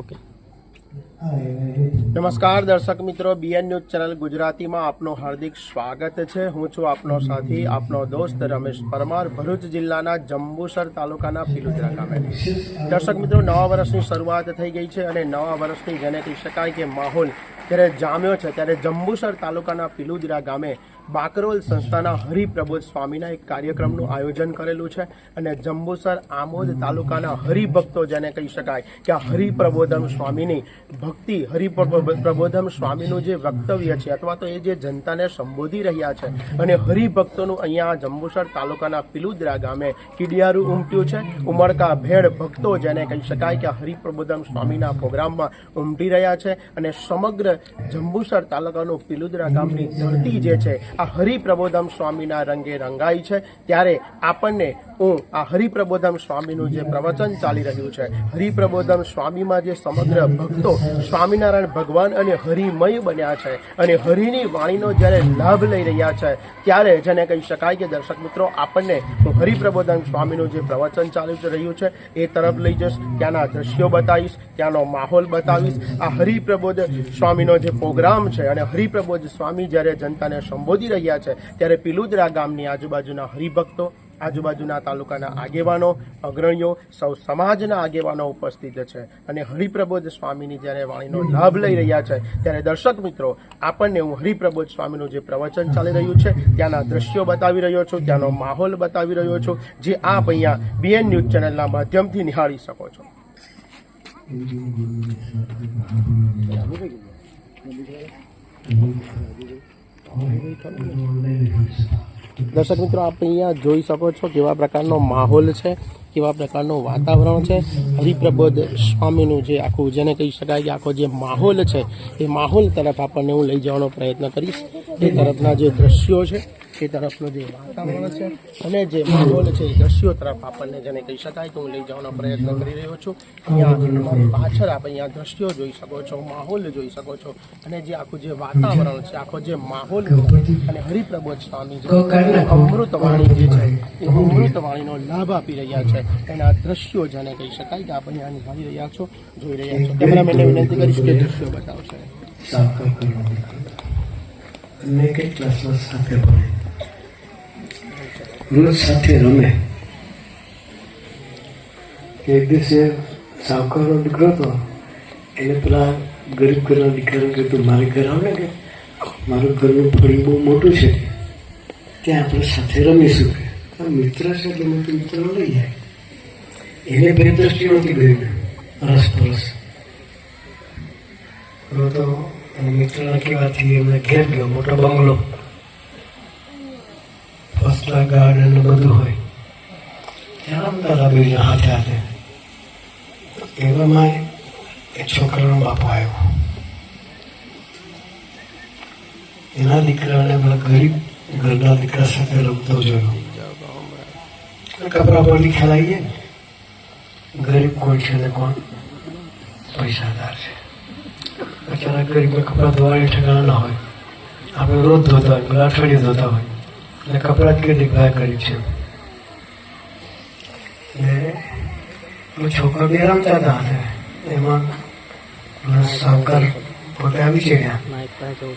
Okay. નમસ્કાર, દર્શક મિત્રો બીએન ન્યૂઝ ચેનલ ગુજરાતીમાં આપનું હાર્દિક સ્વાગત છે. હું છું આપનો સાથી, આપનો દોસ્ત રમેશ પરમાર, ભરૂચ જિલ્લાના જંબુસર તાલુકાના પિલુદરા ગામે. દર્શક મિત્રો, નવા વર્ષની શરૂઆત થઈ ગઈ છે અને નવા વર્ષની જેને કહી શકાય કે માહોલ ત્યારે જામ્યો છે, ત્યારે જંબુસર તાલુકાના પિલુદરા ગામે બાકરોલ સંસ્થાના હરિપ્રબોધ સ્વામીના એક કાર્યક્રમનું આયોજન કરેલું છે અને જંબુસર આમોદ તાલુકાના હરિભક્તો જેને કહી શકાય કે આ હરિપ્રબોધમ સ્વામીની ભક્તિ, હરિપ્રબોધમ સ્વામીનું જે વક્તવ્ય છે અથવા તો એ જે જનતાને સંબોધી રહ્યા છે અને હરિભક્તોનું અહીંયા જંબુસર તાલુકાના પિલુદરા ગામે કીડિયારું ઉમટ્યું છે. ઉમળકા ભેળ ભક્તો જેને કહી શકાય કે હરિપ્રબોધમ સ્વામીના પ્રોગ્રામમાં ઉમટી રહ્યા છે અને સમગ્ર જંબુસર તાલુકાનું પિલુદરા ગામની ધરતી જે છે આ હરિપ્રબોધમ સ્વામીના રંગે રંગાઈ છે. ત્યારે આપણને હું આ હરિપ્રબોધમ સ્વામીનું જે પ્રવચન ચાલી રહ્યું છે, હરિપ્રબોધમ સ્વામીમાં જે સમગ્ર ભક્તો સ્વામિનારાયણ ભગવાન અને હરિમય બન્યા છે અને હરિની વાણીનો જ્યારે લાભ લઈ રહ્યા છે, ત્યારે જેને કહી શકાય કે દર્શક મિત્રો, આપણને હું હરિપ્રબોધન સ્વામીનું જે પ્રવચન ચાલી રહ્યું છે, એ તરફ લઈ જઈશ, ત્યાંના દ્રશ્યો બતાવીશ, ત્યાંનો માહોલ બતાવીશ. આ હરિપ્રબોધ સ્વામીનો જે પ્રોગ્રામ છે અને હરિપ્રબોધ સ્વામી જ્યારે જનતાને સંબોધી રહ્યા છે. ત્યારે પિલુદરા ગામની આજુબાજુના હરિભક્તો, આજુબાજુના તાલુકાના આગેવાનો, અગ્રણીઓ, સૌ સમાજના આગેવાનો ઉપસ્થિત છે અને હરિપ્રબોધ સ્વામીની જ્યારે વાણીનો લાભ લઈ રહ્યા છે, ત્યારે દર્શક મિત્રો, આપણને હું હરિપ્રબોધ સ્વામીનું જે પ્રવચન ચાલી રહ્યું છે, ત્યાંના દ્રશ્યો બતાવી રહ્યો છું, ત્યાંનો માહોલ બતાવી રહ્યો છું, જે આપ અહીંયા બીએન ન્યૂઝ ચેનલના માધ્યમથી નિહાળી શકો છો. દર્શક મિત્રો, આપ અહીંયા જોઈ શકો છો કેવા પ્રકારનો માહોલ છે, કેવા પ્રકારનું વાતાવરણ છે. હરિપ્રબોધ સ્વામીનું જે આખું, જેને કહી શકાય કે આખો જે માહોલ છે, એ માહોલ તરફ આપણને હું લઈ જવાનો પ્રયત્ન કરીશ. એ તરફના જે દ્રશ્યો છે એ તરફનું જે વાતાવરણ છે અને જે માહોલ છે એ દ્રશ્યો તરફ આપણને જેને કહી શકાય તો હું લઈ જવાનો પ્રયત્ન કરી રહ્યો છું. અહીંયા પાછળ આપ અહીંયા દ્રશ્યો જોઈ શકો છો, માહોલ જોઈ શકો છો અને જે આખું જે વાતાવરણ છે, આખો જે માહોલ અને હરિપ્રબોધ સ્વામી જે અમૃત જે છે, એ અમૃતવાણીનો લાભ આપી રહ્યા છે. એના દ્રશ્યો જેને કહી શકાય કે આપણે અહીંયા નિહાળી રહ્યા છો, જોઈ રહ્યા છો. કેમેરામેનને વિનંતી કરીશ કે દ્રશ્યો બતાવશે. સાકર કરવાની અને સાથે ભણે રોજ સાથે રમે. એક દિવસે સાવકારનો દીકરો હતો. એને પેલા ગરીબ ઘરના દીકરાને તું મારે ઘર આવે ને કે? મારું ઘરનું ફળી બહુ મોટું છે. ત્યાં આપણે સાથે રમીશું કે? મિત્ર છે એટલે મેં તો મિત્ર લઈ જાય એને બે દ્રષ્ટિ નથી ગયું રસ પરસ તો મિત્રના કહેવાથી એમને ઘેર ગયો, મોટો બંગલો. ફસલા ગાર્ડન બધું હોય. ત્યાં રમતા હાથે હાથે. એવામાં એક છોકરાનો બાપો આવ્યો. એના દીકરાને બધા ગરીબ ઘરના દીકરા સાથે રમતો જોયો. કપડા પરથી ખેલાઈએ ગરીબ કોણ છે ને કોણ? પૈસાદાર છે. અચાનક ગરીબ કપડાં ધોવાની ઠેકાણા ના હોય. આપણે રોજ ધોતા હોય અઠવાડિયે ધોતા હોય. કપડાં કે કેટલી કરી છે. એટલે છોકરા બે રમતા હતા હાથે. એમાં મને સાવકાર પોતે આવી ચડ્યા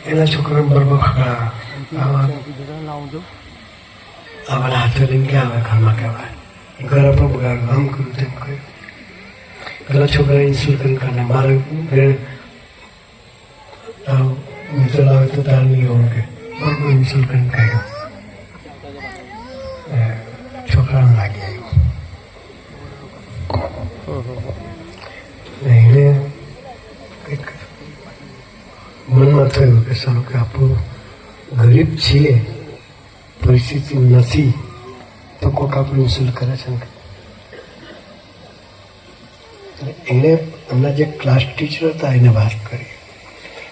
એના છોકરાને બરોબર આવા આવા હાથે લઈને ક્યાં આવે ઘરમાં કહેવાય ઘર પર બગાડ આમ કર્યું, તેમ કર્યું. પેલા છોકરા ઇન્સ્ટોલ કરીને મારે મિત્ર આવે તો તાર નહીં કે? બરોબર કાઢ્યો. એ છોકરાને લાગી આવ્યું એણે કંઈક મનમાં થયું કે સારું કે આપણું ગરીબ છીએ પરિસ્થિતિ નથી તો કોઈક આપણું ઇન્સલ્ટ કરે છે એણે એમના જે ક્લાસ ટીચર હતા એને વાત કરી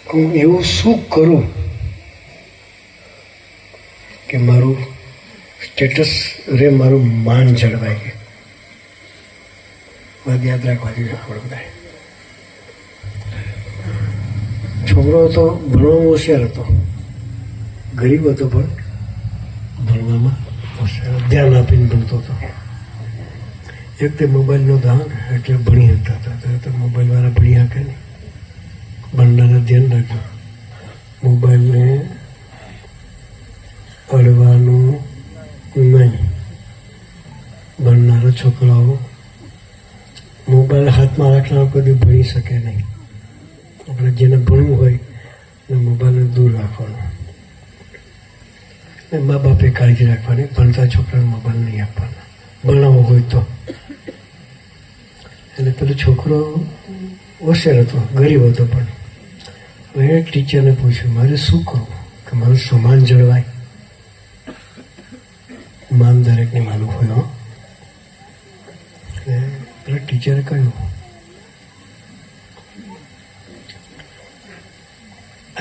હું એવું શું કરું કે મારું સ્ટેટસ રે મારું માન જળવાય કે. વાત યાદ રાખવા જોઈએ આપણે બધા છોકરો હતો ભણવામાં હોશિયાર હતો. ગરીબ હતો પણ ભણવામાં હોશિયાર ધ્યાન આપીને ભણતો હતો. એક તે મોબાઈલનો દાન એટલે ભણી શકતા હતા. તો મોબાઈલવાળા ભણી શકે નહીં. ભણનારા ધ્યાન રાખજો. મોબાઈલને અડવાનું નહીં. ભણનારા છોકરાઓ મોબાઈલ હાથમાં રાખનાર કદી ભણી શકે નહીં. આપણે જેને ભણવું હોય એને મોબાઈલને દૂર રાખવાનો. ને મા બાપે કાળજી રાખવાની, ભણતા છોકરાને મોબાઈલ નહીં આપવાના. ભણાવવો હોય તો. એટલે પેલો છોકરો હોશિયાર હતો, ગરીબ હતો પણ. હવે ટીચરને પૂછ્યું, મારે શું કરવું? કે મારું સમાન જળવાય. માન દરેકને માલુમ હોય એટલે પેલા ટીચરે કહ્યું,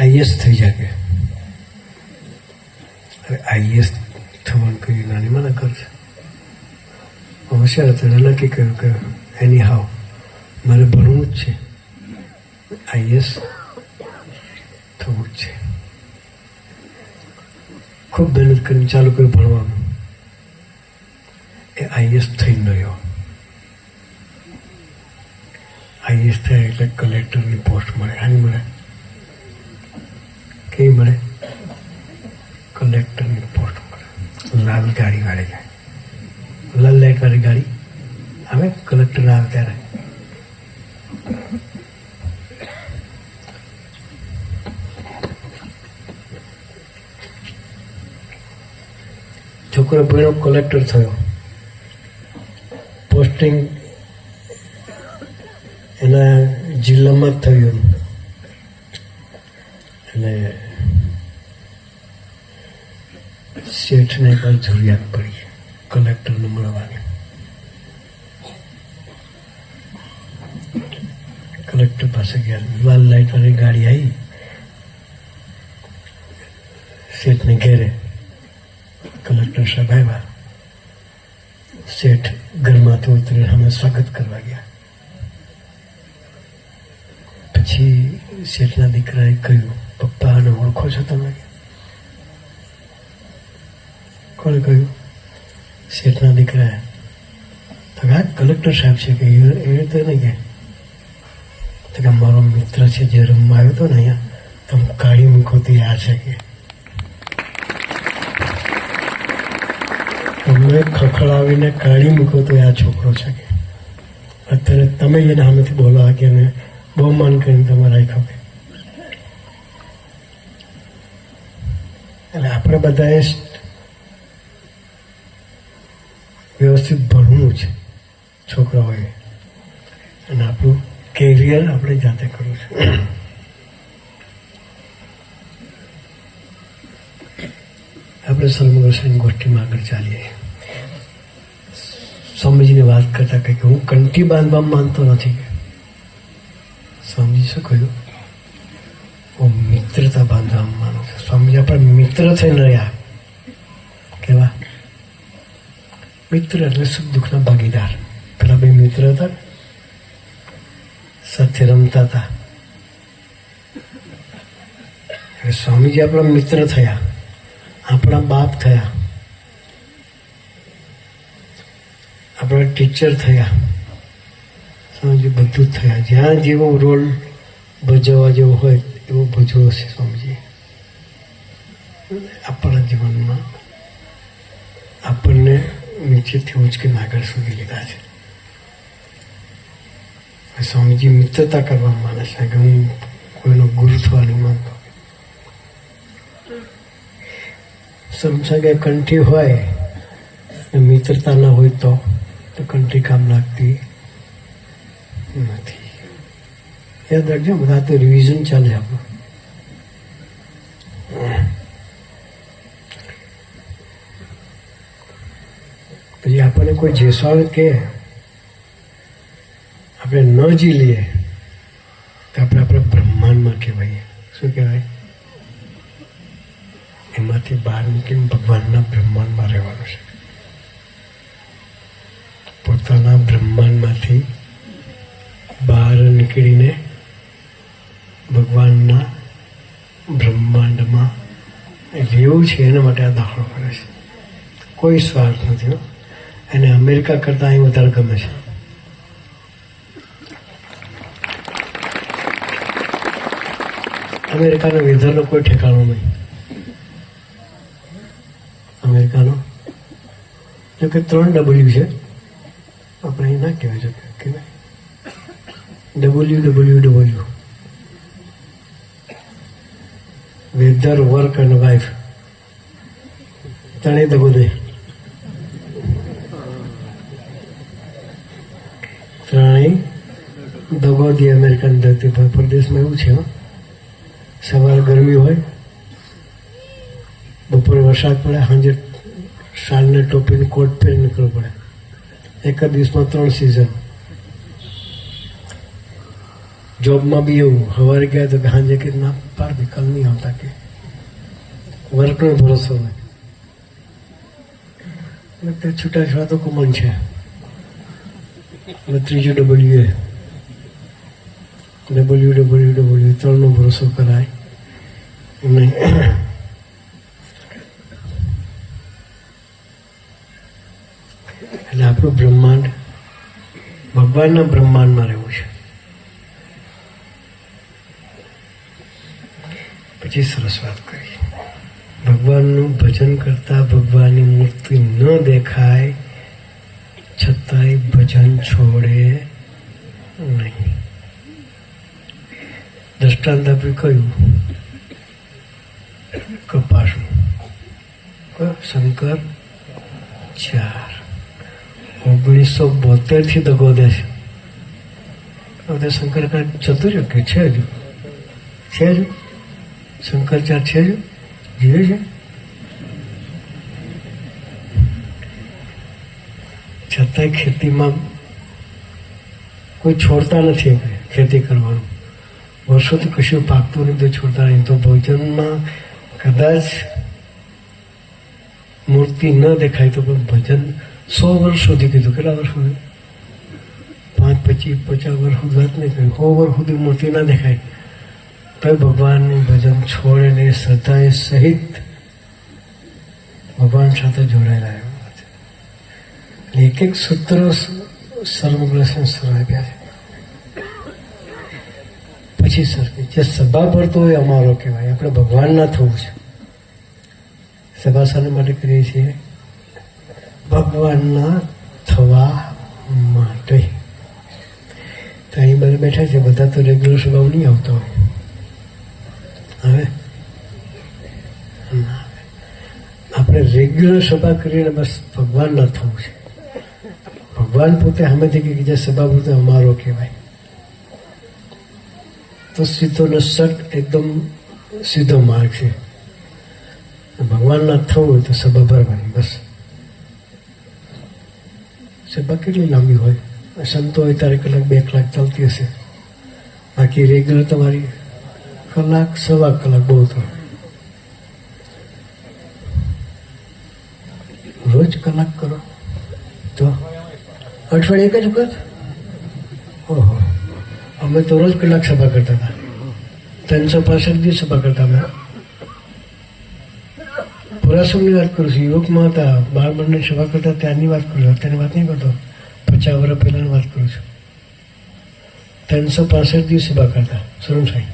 આઈએસ થઈ જાગે હવે આઈએસ થવાનું કહ્યું નાની મને કરશે હોશિયાર હતા એટલે નક્કી કર્યું કે એની હાવ મારે ભણવું જ છે. આઈએસ થવું જ છે. ખૂબ મહેનત કરીને ચાલુ કર્યું ભણવાનું આઈએસ થઈ ગયો આઈએસ થાય એટલે કલેક્ટરની પોસ્ટ મળે. આની મળે? કેવી મળે? કલેક્ટરની પોસ્ટ મળે. લાલ ગાડી વાળી જાય લાલ લાઇટ વાળી ગાડી? આવે? કલેક્ટર આવે ત્યારે. છોકરો ભણ્યો કલેક્ટર થયો. પોસ્ટિંગ એના જિલ્લામાં જ થયું એટલે શેઠને પણ જરૂરિયાત પડી, કલેક્ટરને મળવાની. કલેક્ટર પાસે ગયા, લાલ લાઇટ વાળી ગાડી આવી શેઠને ઘેરે કલેક્ટર સાહેબ આવ્યા. શેઠ ઘરમાંથી ઉતરીને અમે સ્વાગત કરવા ગયા પછી શેઠના દીકરાએ કહ્યું પપ્પા આને ઓળખો છો તમે કોણે કહ્યું શેઠના દીકરાએ તો કે આ કલેક્ટર સાહેબ છે કે એ એ રીતે નહીં કે તો કે મારો મિત્ર છે જે રમવા આવ્યો હતો ને અહીંયા તમે કાઢી મૂકો તો એ આ છે કે તમે ખખડાવીને કાઢી મૂકો તો આ છોકરો છે કે? અત્યારે તમે એને સામેથી બોલાવા કે બહુ માન કરીને તમે રાખ્યો કે એટલે આપણે બધાએ વ્યવસ્થિત ભણવું છે છોકરાઓએ. અને આપણું કેરિયર આપણે જાતે કરવું છે. આપણે સર્મગોસાઈની ગોષ્ઠીમાં આગળ ચાલીએ. સ્વામીજીને વાત કરતા કહે કે હું કંઠી બાંધવા માનતો નથી સ્વામીજી શું કહ્યું હું મિત્રતા બાંધવા માનું છું સ્વામીજી આપણે મિત્ર થઈને રહ્યા કેવા મિત્ર એટલે સુખ દુઃખના ભાગીદાર પેલા બે મિત્ર હતા ને, સાથે રમતા હતા હવે સ્વામીજી આપણા મિત્ર થયા આપણા બાપ થયા આપણા ટીચર થયા. સ્વામીજી બધું થયા. જ્યાં જેવો રોલ ભજવવા જેવો હોય, એવો ભજવો છે સ્વામીજી આપણા જીવનમાં આપણને નીચેથી ઉંચકીને આગળ સુધી લીધા છે. સ્વામીજી મિત્રતા કરવા માને છે. કે હું કોઈનો ગુરુ થવા નહીં માનતો સમજા કંઠી હોય મિત્રતા ના હોય તો કંઠી કામ લાગતી નથી યાદ રાખજો બધા તો રિવિઝન ચાલે આપણું પછી આપણને કોઈ જેસવાળ કે આપણે ન જી લઈએ તો આપણે આપણે બ્રહ્માંડમાં કહેવાય શું કહેવાય એમાંથી બહાર નીકળીને ભગવાનના બ્રહ્માંડમાં રહેવાનું છે પોતાના બ્રહ્માંડમાંથી બહાર નીકળીને ભગવાનના બ્રહ્માંડમાં રહેવું છે, એના માટે આ દાખલો કરે છે. કોઈ સ્વાર્થ નથી એને અમેરિકા કરતાં અહીં વધારે ગમે છે. અમેરિકાનો વેધરનો કોઈ ઠેકાણો નહીં. અમેરિકાનો. જો કે ત્રણ ડબલ્યુ છે. ના કહેવાય છે. કે W W W weather work and wife ત્રણેય દગો ત્રણેય દગો દે અમેરિકન ધરતી પર, પ્રદેશમાં એવું છે. સવારે ગરમી હોય. બપોરે વરસાદ પડે સાંજે સાલને ટોપીને કોટ પહેરી નીકળવું પડે. એક જ દિવસમાં ત્રણ સિઝન જોબમાં બી એવું સવારે ગયા તો કે સાંજે કે ના પાર દે કલ નહીં આવતા કે. વર્કનો ભરોસો નહીં એટલે તે છૂટાછવાયા તો કોમન છે. અને ત્રીજું ડબલ્યુ એ ડબલ્યુ ડબલ્યુ ડબલ્યુ ત્રણનો ભરોસો કરાય. નહીં એટલે આપણું બ્રહ્માંડ ભગવાનના બ્રહ્માંડમાં રહેવું છે. પછી સરસ વાત કરી. ભગવાનનું ભજન કરતા ભગવાનની મૂર્તિ ન દેખાય, છતાંય ભજન છોડે નહીં. દ્રષ્ટાંત આપણે કહ્યું કપાસનું. શંકર, ચાર. ઓગણીસો બોતેરથી દગો દે છે. અને શંકર કાંઈ જતું કે છે જ છે જ શંકરચાર્ય છે જ જીવે છે. છતાંય ખેતીમાં કોઈ છોડતા નથી ખેતી કરવાનું. વર્ષોથી કશું પાકતું નથી છોડતા નહીં તો ભોજનમાં કદાચ મૂર્તિ ન દેખાય તો પણ ભજન સો વર્ષ સુધી કીધું. કેટલા વર્ષ સુધી? પાંચ પચીસ પચાસ વર્ષ સુધી વાત નહીં કહ્યું સો વર્ષ સુધી મૂર્તિ ના દેખાય. તો ભગવાનનું ભજન છોડે ને શ્રદ્ધાએ સહિત ભગવાન સાથે જોડાયેલા એવા છે. એક એક સૂત્ર સર્વગ્ર સંસ્કાર આપ્યા છે. પછી સર જે સભા ભરતો હોય અમારો કહેવાય. આપણે ભગવાનના થવું છે. સભા શાના માટે કરીએ છીએ. ભગવાનના થવા માટે. તો અહીં બધા બેઠા છે, બધા તો રેગ્યુલર સ્વભાવ નહીં આવતો. હવે? આપણે રેગ્યુલર સભા કરીને બસ ભગવાનના થવું છે. ભગવાન પોતે સામેથી કે જે સભા પોતે અમારો કહેવાય. તો સીધો ને સટ એકદમ સીધો માર્ગ છે. ભગવાનના થવું હોય તો સભા ભરવાની, બસ. સભા કેટલી લાંબી હોય? સંતો હોય, ત્યારે કલાક બે કલાક ચાલતી હશે. બાકી રેગ્યુલર તમારી કલાક, સવા કલાક બહુ થાય રોજ કલાક કરો. તો અઠવાડિયે એક જ વખત? ઓહો. અમે તો રોજ કલાક સભા કરતા હતા. ત્રણસો પાસઠ દિવસ સભા કરતા હતા. પુરાસમની વાત કરું છું. યુવકમાં હતા. બાળ મંડળની સભા કરતા ત્યારની વાત કરું છું. અત્યારની વાત નહીં કરતો. પચાસ વર્ષ પહેલાની વાત કરું છું. ત્રણસો પાસઠ દિવસ સભા કરતા. સરમ સાહેબ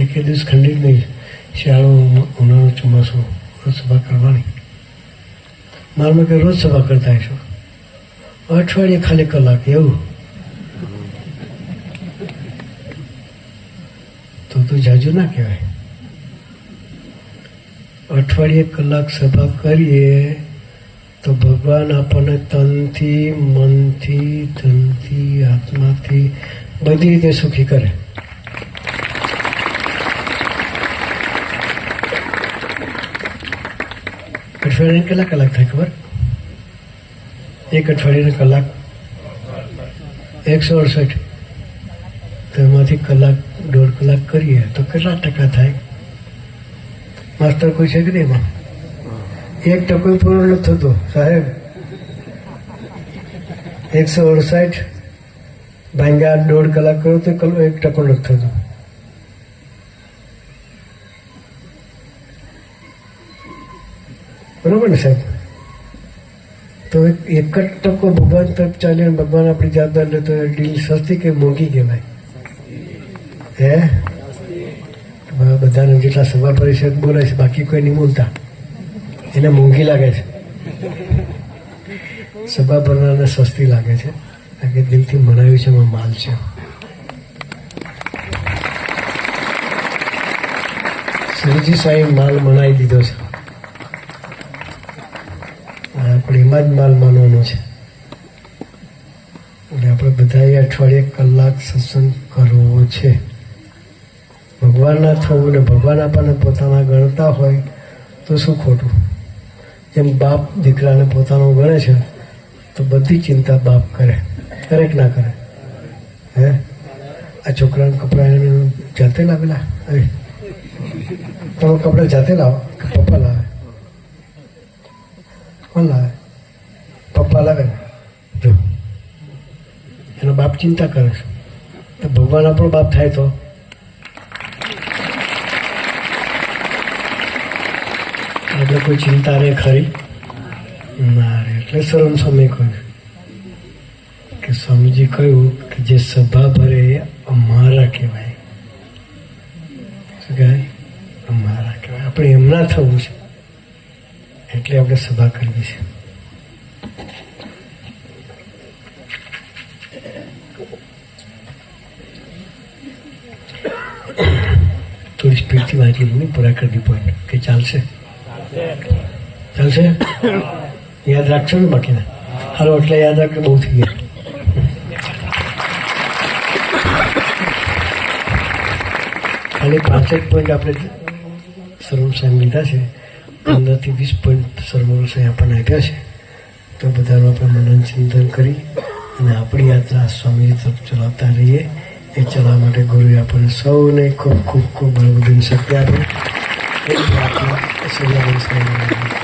એક દિવસ ખંડિત નહીં. શિયાળો ઉનાળો ચોમાસું રોજ સભા કરવાની. મારામાં કે રોજ સભા કરતા હશો. અઠવાડિયે ખાલી કલાક. એવું. તો તું જાજુ ના કહેવાય. અઠવાડિયે કલાક સભા કરીએ, તો ભગવાન આપણને તનથી, મનથી, ધનથી, આત્માથી બધી રીતે સુખી કરે. અઠવાડિયાને કેટલા કલાક થાય ખબર? એક અઠવાડિયાને કલાક. એકસો અડસઠ. તો એમાંથી કલાક, દોઢ કલાક કરીએ, તો કેટલા ટકા થાય? માસ્ટર કોઈ છે કે નહીં એમાં એક ટકો પૂરો નથી થતો સાહેબ એકસો અડસઠ ભાંગ્યા દોઢ કલાક કરો તો કલો એક ટકો નથી થતો બરોબર ને સાહેબ તો એક એક જ ટકો ભગવાન તરફ ચાલીને ભગવાન આપણી જાતદાર લે તો ડીલ સસ્તી કે મોંઘી કહેવાય હે તમારા બધાને જેટલા સભા પરિષદ બોલે છે, બાકી કોઈ નહીં બોલતા. એને મોંઘી લાગે છે. સભા ભરનારને સસ્તી લાગે છે. કારણ કે દિલથી મનાવ્યું છે, એમાં માલ છે. શ્રીજી સાહેબ માલ મનાવી દીધો છે. આપણે એમાં જ માલ માનવાનો છે. એટલે આપણે બધાએ અઠવાડિયે કલાક સત્સંગ કરવો છે. ભગવાનના થવું ને ભગવાન આપણને પોતાના ગણતા હોય તો શું ખોટું? જેમ બાપ દીકરાને પોતાનો ગણે છે, તો બધી ચિંતા બાપ કરે કરે કે ના કરે. હે? આ છોકરાના કપડાં જાતે લાવેલા? તમે કપડાં જાતે લાવો કે પપ્પા લાવે? કોણ લાવે? પપ્પા લાવે જો. એનો બાપ ચિંતા કરે છે. તો ભગવાન આપણો બાપ થાય તો? એટલે કોઈ ચિંતા રે ખરી? ના રે, એટલે શરમ સમય કહ્યું કે સ્વામીજી કહ્યું કે જે સભા ભરે એ અમારા કહેવાય. શું કહેવાય? અમારા કહેવાય. આપણે એમના થવું છે. એટલે આપણે સભા કરવી છે. થોડી સ્પીડથી વાંચી લઉં પૂરા કરી દી પોઈન્ટ કે ચાલશે? ચાલશે? યાદ રાખશો ને બાકીના? હાલો, એટલે યાદ રાખજો બહુ થઈ ગયા. અને પાંચ જ પોઈન્ટ આપણે સર્વ સાહેબ લીધા છે, પંદરથી વીસ પોઈન્ટ સર્વ સાહેબ આપણને આપ્યા છે, તો બધાનું આપણે મનન ચિંતન કરી અને આપણી યાત્રા સ્વામી તરફ ચલાવતા રહીએ. એ ચલાવવા માટે ગુરુએ આપણને સૌને ખૂબ ખૂબ ખૂબ બળબુદ્ધિની શક્તિ આપે. એ પ્રાર્થના સૌના સાહેબ